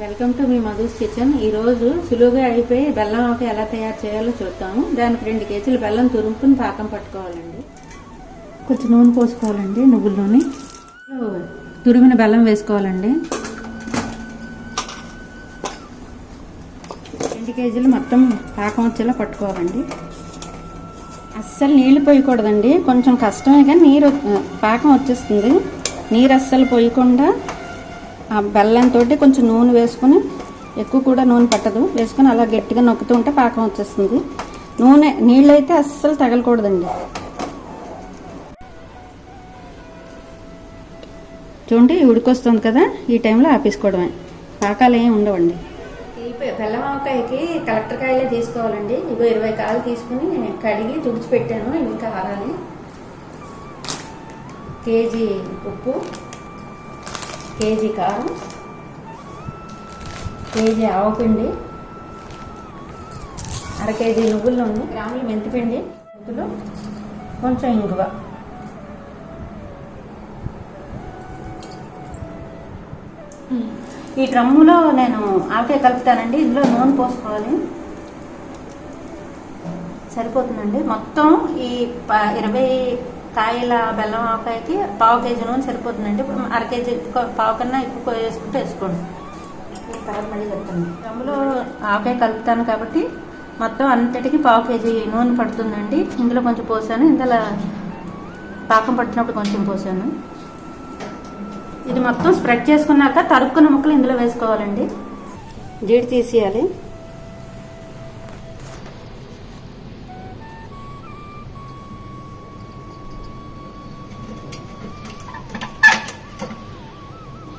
Welcome to మీ Madhu's kitchen. ఈరోజు సులువుగా అయిపోయి బెల్లం ఆకు ఎలా తయారు చేయాలో చూద్దాము. దానికి రెండు కేజీలు బెల్లం తురుముకుని పాకం పట్టుకోవాలండి. కొంచెం నూనె పోసుకోవాలండి నువ్వుల నూనె తురిమిన బెల్లం వేసుకోవాలండి. రెండు కేజీలు మొత్తం పాకం వచ్చేలా పట్టుకోవాలండి. అస్సలు నీళ్ళు పోయకూడదండి. కొంచెం కష్టమే కానీ నీరు పాకం వచ్చేస్తుంది. నీరు అస్సలు పోయకుండా ఆ బెల్లంతో కొంచెం నూనె వేసుకొని ఎక్కువ కూడా నూనె పట్టదు. వేసుకొని అలా గట్టిగా నొక్కుతూ ఉంటే పాకం వచ్చేస్తుంది. నూనె నీళ్ళు అయితే అస్సలు తగలకూడదండి. చూడండి ఉడికొస్తుంది కదా ఈ టైంలో ఆపేసుకోవడమే. పాకాలు ఏమి ఉండవండి. ఈ కలెక్టర్ కాయలే తీసుకోవాలండి. ఇగో ఇరవై కాయలు తీసుకుని కడిగి తుడిచిపెట్టాను. ఇంకా ఆరాలి. కేజీ ఉప్పు. కేజీ కారం కేజీ ఆవపిండి అర కేజీ నువ్వుల నూనె గ్రాములు మెంతిపిండి ఇందులో కొంచెం ఇంగువ. ఈ డ్రమ్ములో నేను ఆవకాయ కలుపుతానండి ఇందులో నూనె పోసుకోవాలి. సరిపోతుందండి. మొత్తం ఈ ప- ఇరవై కాయల బెల్లం ఆవకాయకి పావు కేజీ నూనె సరిపోతుందండి. ఇప్పుడు అర కేజీ పావు కన్నా ఎక్కువ వేసుకుంటే వేసుకోండి. ఈ తర్వాత మళ్ళీ చెప్తాను. డ్రమ్ములో ఆవకాయ కలుపుతాను కాబట్టి మొత్తం అంతటికి పావు కేజీ నూనె పడుతుందండి. ఇందులో కొంచెం పోసాను. ఇందులో పాకం పట్టినప్పుడు కొంచెం పోసాను. ఇది మొత్తం స్ప్రెడ్ చేసుకున్నాక తరుక్కున్న ముక్కలు ఇందులో వేసుకోవాలండి. జీడి తీసేయాలి.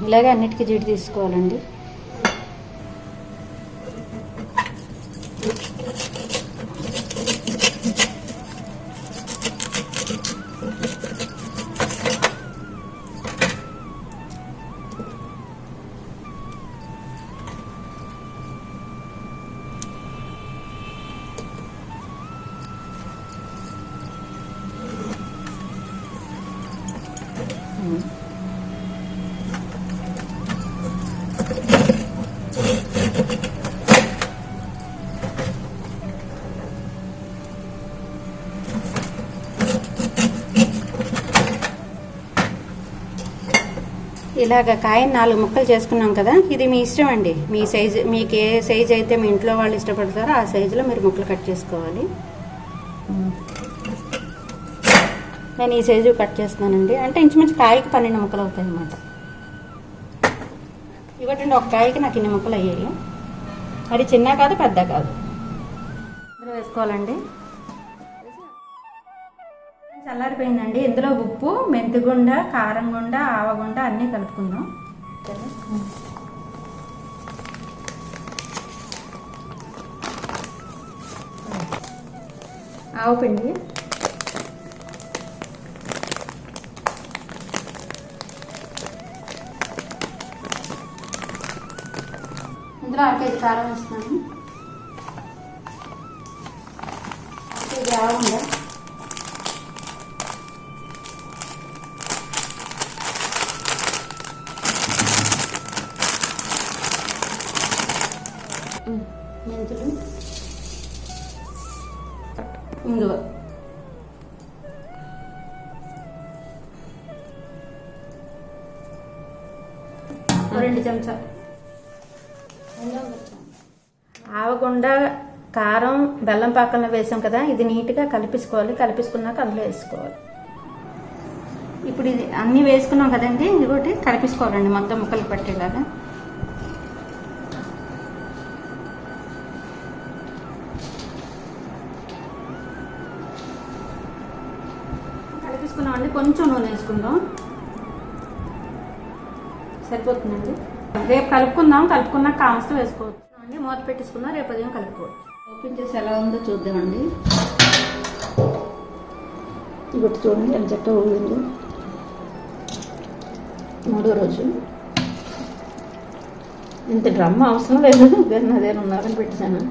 ఇలాగే అన్నిటికీ జీడి తీసుకోవాలండి. ఇలాగ కాయని నాలుగు ముక్కలు చేసుకున్నాం కదా ఇది మీ ఇష్టం అండి. మీ సైజు మీకు ఏ సైజ్ అయితే మీ ఇంట్లో వాళ్ళు ఇష్టపడతారో ఆ సైజులో మీరు ముక్కలు కట్ చేసుకోవాలి. నేను ఈ సైజు కట్ చేస్తున్నానండి. అంటే ఇంచుమించు కాయకి పన్నెండు ముక్కలు అవుతాయి అన్నమాట. ఇవ్వటండి ఒక కాయకి నాకు ఇన్ని ముక్కలు అయ్యాయి. మరి చిన్న కాదు పెద్ద కాదు. వేసుకోవాలండి. చల్లారిపోయిందండి. ఇందులో ఉప్పు మెంతిగుండ కారం గుండ ఆవగుండ అన్నీ కలుపుకుందాం. ఆవు పిండి. ఇందులో అర కేజీ కారం వేస్తున్నాను. అర కేజీ ఆవగుండ. మెంతులు. ఇంగువ. రెండు చెంచా. ఆవకుండా కారం బెల్లం పాకంలో వేసాం కదా ఇది నీట్గా కలిపేసుకోవాలి. కలిపించుకున్నాక అందులో వేసుకోవాలి. ఇప్పుడు ఇది అన్నీ వేసుకున్నాం కదండి ఇదిగోటి కలిపించుకోవాలండి మొత్తం ముక్కలు పట్టేలాగా. తీసుకున్నామండి కొంచెం నూనె వేసుకుందాం. సరిపోతుందండి? రేపు కలుపుకుందాం. కలుపుకున్నాక కాస్త వేసుకోవచ్చు. అండి మూత పెట్టేసుకుందాం. రేపు ఉదయం కలుపుకోవచ్చు. ఓపెన్ చేసి ఎలా ఉందో చూద్దామండి. ఇప్పుడు చూడండి ఎంత చక్కగా ఊగింది మూడో రోజు. ఇంత డ్రమ్ అవసరం లేదు. కానీ అదే ఉన్నారని పెట్టాను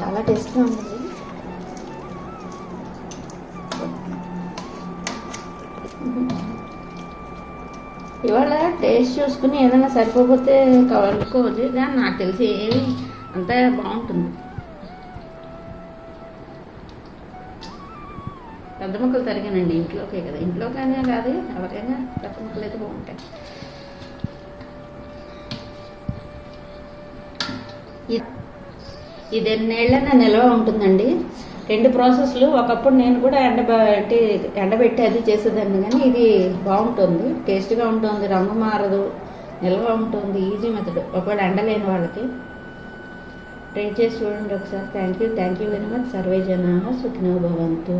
చాలా టేస్ట్గా ఉంటుంది ఇవాళ టేస్ట్ చూసుకుని ఏదైనా సరిపోతే కలుపుకోవచ్చు కానీ నాకు తెలిసి ఏమి అంతా బాగుంటుంది. పెద్ద ముక్కలు తరిగానండి ఇంట్లోకే కదా. ఇంట్లోకైనా కాదు ఎవరికైనా పెద్ద ముక్కలు అయితే బాగుంటాయి. ఇది ఎన్నేళ్ళైనా నిల్వ ఉంటుందండి. రెండు ప్రాసెస్లు ఒకప్పుడు నేను కూడా ఎండబెట్టి ఎండబెట్టి అది చేసేదాన్ని కానీ ఇది బాగుంటుంది టేస్ట్గా ఉంటుంది రంగు మారదు నిల్వ ఉంటుంది ఈజీ మెథడ్. ఒకవేళ ఎండలేని వాళ్ళకి ట్రై చేసి చూడండి ఒకసారి. Thank you thank you very much. Survey జనా సుఖినో భవంతు.